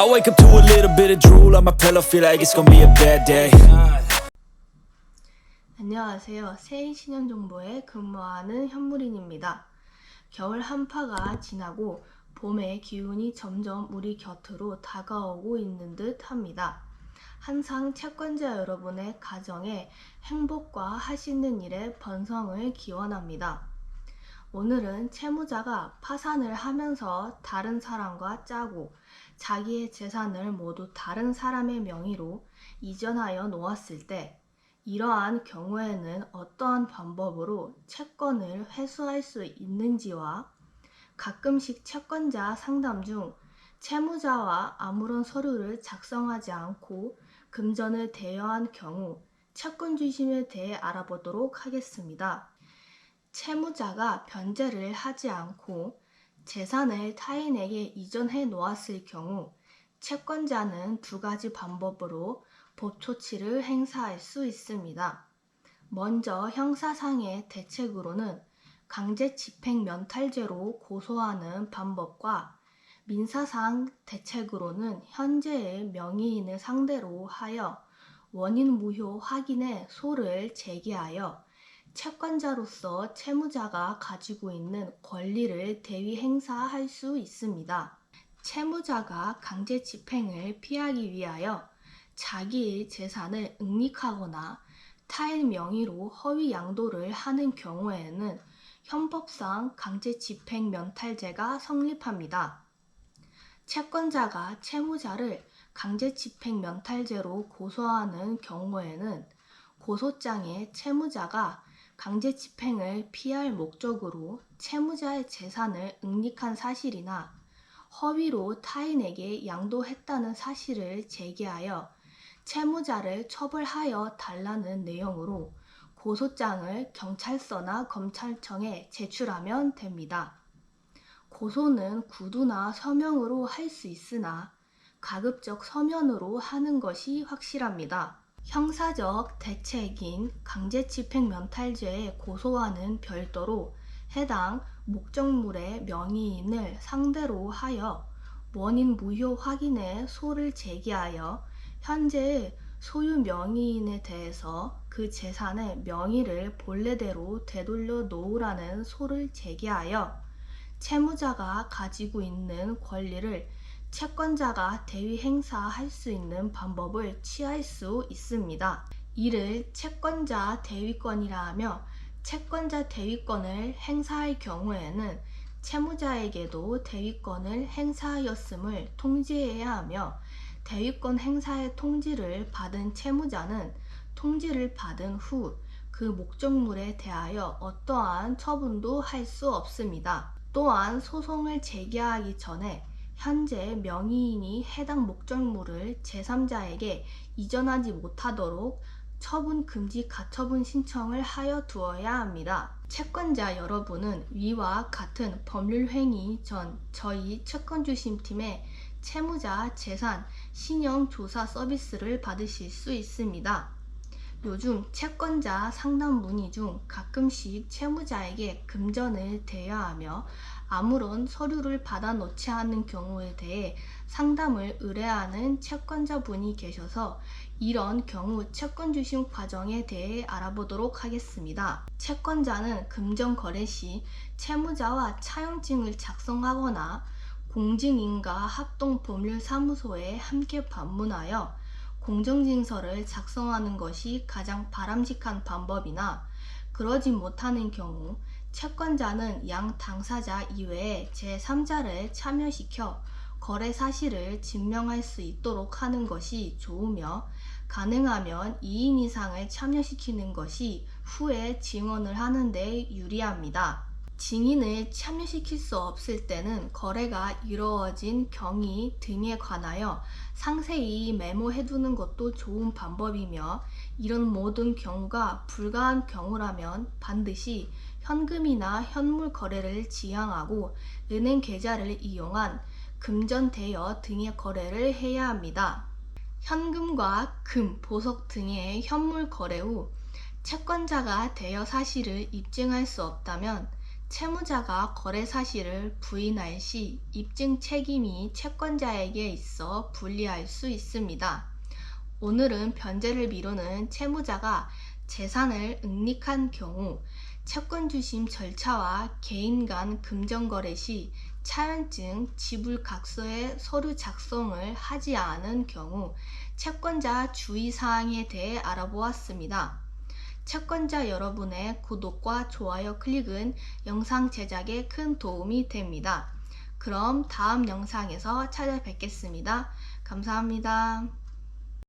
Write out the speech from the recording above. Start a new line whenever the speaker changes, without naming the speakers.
I wake up to a little bit of drool on my pillow, feel like it's gonna be a bad day.
안녕하세요. 세인 신현정보에 근무하는 현무린입니다. 겨울 한파가 지나고 봄의 기운이 점점 우리 곁으로 다가오고 있는 듯 합니다. 항상 채권자 여러분의 가정에 행복과 하시는 일에 번성을 기원합니다. 오늘은 채무자가 파산을 하면서 다른 사람과 짜고 자기의 재산을 모두 다른 사람의 명의로 이전하여 놓았을 때 이러한 경우에는 어떠한 방법으로 채권을 회수할 수 있는지와 가끔씩 채권자 상담 중 채무자와 아무런 서류를 작성하지 않고 금전을 대여한 경우 채권 주심에 대해 알아보도록 하겠습니다. 채무자가 변제를 하지 않고 재산을 타인에게 이전해 놓았을 경우 채권자는 두 가지 방법으로 법조치를 행사할 수 있습니다. 먼저 형사상의 대책으로는 강제 집행 면탈죄로 고소하는 방법과 민사상 대책으로는 현재의 명의인을 상대로 하여 원인 무효 확인의 소를 제기하여 채권자로서 채무자가 가지고 있는 권리를 대위 행사할 수 있습니다. 채무자가 강제 집행을 피하기 위하여 자기의 재산을 응닉하거나 타인 명의로 허위 양도를 하는 경우에는 형법상 강제 집행 면탈죄가 성립합니다. 채권자가 채무자를 강제 집행 면탈죄로 고소하는 경우에는 고소장에 채무자가 강제 집행을 피할 목적으로 채무자의 재산을 응닉한 사실이나 허위로 타인에게 양도했다는 사실을 제기하여 채무자를 처벌하여 달라는 내용으로 고소장을 경찰서나 검찰청에 제출하면 됩니다. 고소는 구두나 서명으로 할 수 있으나 가급적 서면으로 하는 것이 확실합니다. 형사적 대책인 강제집행 면탈죄에 고소와는 별도로 해당 목적물의 명의인을 상대로 하여 원인 무효 확인의 소를 제기하여 현재의 소유 명의인에 대해서 그 재산의 명의를 본래대로 되돌려 놓으라는 소를 제기하여 채무자가 가지고 있는 권리를 채권자가 대위 행사할 수 있는 방법을 취할 수 있습니다. 이를 채권자 대위권이라 하며 채권자 대위권을 행사할 경우에는 채무자에게도 대위권을 행사하였음을 통지해야 하며 대위권 행사의 통지를 받은 채무자는 통지를 받은 후 그 목적물에 대하여 어떠한 처분도 할 수 없습니다. 또한 소송을 제기하기 전에 현재 명의인이 해당 목적물을 제3자에게 이전하지 못하도록 처분 금지 가처분 신청을 하여 두어야 합니다. 채권자 여러분은 위와 같은 법률 행위 전 저희 채권주심팀의 채무자 재산 신용 조사 서비스를 받으실 수 있습니다. 요즘 채권자 상담 문의 중 가끔씩 채무자에게 금전을 대여하며 아무런 서류를 받아 놓지 않은 경우에 대해 상담을 의뢰하는 채권자분이 계셔서 이런 경우 채권 주심 과정에 대해 알아보도록 하겠습니다. 채권자는 금전 거래 시 채무자와 차용증을 작성하거나 공증인과 합동법률사무소에 함께 방문하여 공정징서를 작성하는 것이 가장 바람직한 방법이나 그러지 못하는 경우 채권자는 양 당사자 이외에 제3자를 참여시켜 거래 사실을 증명할 수 있도록 하는 것이 좋으며 가능하면 2인 이상을 참여시키는 것이 후에 증언을 하는 데 유리합니다. 증인을 참여시킬 수 없을 때는 거래가 이루어진 경위 등에 관하여 상세히 메모해두는 것도 좋은 방법이며 이런 모든 경우가 불가한 경우라면 반드시 현금이나 현물 거래를 지향하고 은행 계좌를 이용한 금전 대여 등의 거래를 해야 합니다. 현금과 금, 보석 등의 현물 거래 후 채권자가 대여 사실을 입증할 수 없다면 채무자가 거래 사실을 부인할 시 입증 책임이 채권자에게 있어 불리할 수 있습니다. 오늘은 변제를 미루는 채무자가 재산을 응닉한 경우 채권 주심 절차와 개인 간 금전 거래 시 차연증 지불 각서의 서류 작성을 하지 않은 경우 채권자 주의 사항에 대해 알아보았습니다. 채권자 여러분의 구독과 좋아요 클릭은 영상 제작에 큰 도움이 됩니다. 그럼 다음 영상에서 찾아뵙겠습니다. 감사합니다.